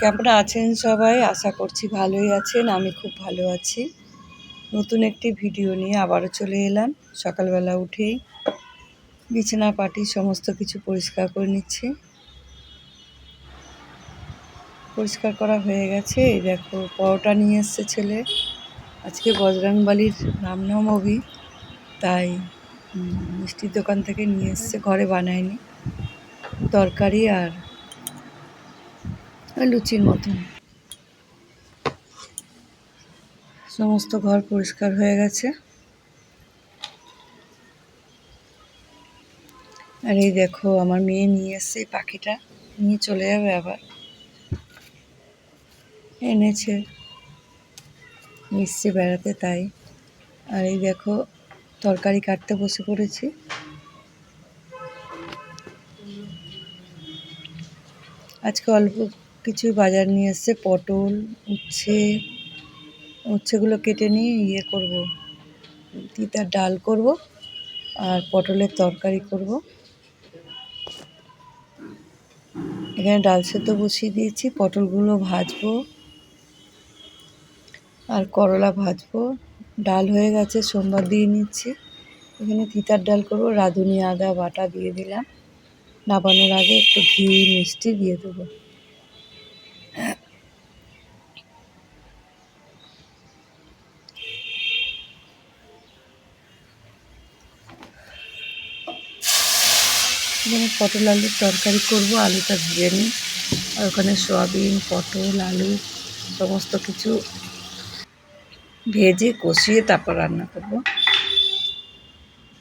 কেমন আছেন সবাই? আশা করছি ভালোই আছেন, আমি খুব ভালো আছি। নতুন একটি ভিডিও নিয়ে আবারও চলে এলাম। সকালবেলা উঠেই বিছানা, পাটি সমস্ত কিছু পরিষ্কার করে নিচ্ছি। পরিষ্কার করা হয়ে গেছে। এই দেখো, পরোটা নিয়ে এসছে ছেলে। আজকে বজরাংবালির বজরংবালির রামনবমী, তাই মিষ্টির দোকান থেকে নিয়ে এসছে, ঘরে বানায়নি। তরকারি আর লুচির মতন। সমস্ত ঘর পরিষ্কার হয়ে গেছে। আর এই দেখো, আমার মেয়ে নিয়ে এসছে এই পাখিটা। নিয়ে চলে যাবে আবার। এনেছে। মিশছে বেড়াতে তাই। আর এই দেখো, তরকারি কাটতে বসে পড়েছি। আজকে অল্প কিছুই বাজার নিয়ে এসছে, পটল, উচ্ছে, উচ্ছেগুলো কেটে নিয়ে ইয়ে করব। তিতার ডাল করব আর পটলের তরকারি করব। এখানে ডাল সেদ্ধ বসিয়ে দিয়েছি, পটলগুলো ভাজবো আর করলা ভাজবো। ডাল হয়ে গেছে, সোমবার দিয়ে নিচ্ছি। এখানে তিতার ডাল করব, রাঁধুনি আদা বাটা দিয়ে দিলাম। নাবানোর আগে একটু ঘি, মিষ্টি দিয়ে দেবো। এখানে পটল আলুর তরকারি করব, আলুটা ভেজে নিই। আর ওখানে সয়াবিন, পটল, আলু, সমস্ত কিছু ভেজে কষিয়ে তারপর রান্না করব।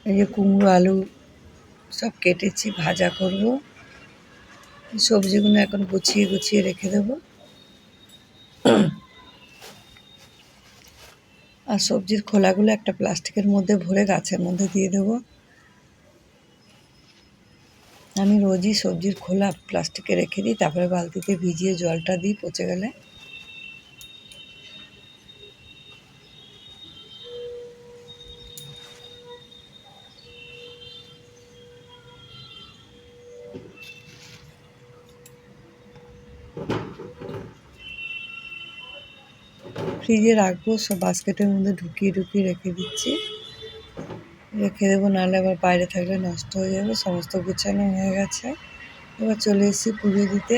এই যে কুমড়ো আলু সব কেটেছি, ভাজা করব। সবজিগুলো এখন গুছিয়ে গুছিয়ে রেখে দেবো। আর সবজির খোলাগুলো একটা প্লাস্টিকের মধ্যে ভরে গাছের মধ্যে দিয়ে দেবো। আমি রোজই সবজির খোলা প্লাস্টিকে রেখে দিই, তারপরে বালতিতে ভিজিয়ে জলটা দিই পচে গেলে। ফ্রিজে রাখব, সব বাস্কেটের মধ্যে ঢুকিয়ে ঢুকিয়ে রেখে দিচ্ছি। রেখে দেবো, নাহলে আবার বাইরে থাকলে নষ্ট হয়ে যাবে, সমস্ত গুছানো হয়ে গেছে। এবার চলে এসেছি পুজো দিতে।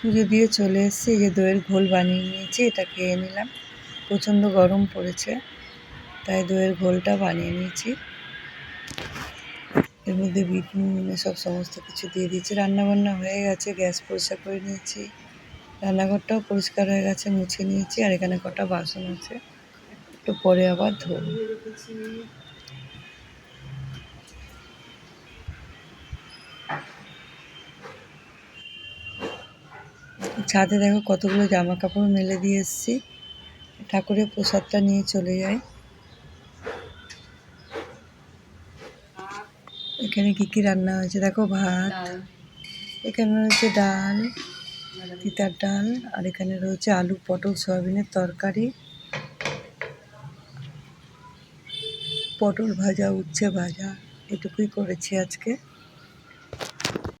পুজো দিয়ে চলে এসেছি যে দইয়ের ঘোল বানিয়ে নিয়েছি, এটা খেয়ে নিলাম। প্রচণ্ড গরম পড়েছে, তাই দইয়ের ঘোলটা বানিয়ে নিয়েছি। এর মধ্যে বিট নুন সব সমস্ত কিছু দিয়ে দিয়েছি। রান্নাবান্না হয়ে গেছে, গ্যাস পরিষ্কার করে নিয়েছি। রান্নাঘরটাও পরিষ্কার হয়ে গেছে, মুছে নিয়েছি, আর এখানে কটা বাসন আছে। একটু পরে আবার ধোবো। ছাদে দেখো কতগুলো জামা কাপড় মেলে দিয়ে এসেছি। ঠাকুরের প্রসাদটা নিয়ে চলে যাই। এখানে কি কি রান্না হয়েছে? দেখো ভাত এখানে রয়েছে ডাল তিতার ডাল আর এখানে রয়েছে আলু পটল সয়াবিনের তরকারি। পটল ভাজা উচ্ছে ভাজা এটুকুই করেছি আজকে।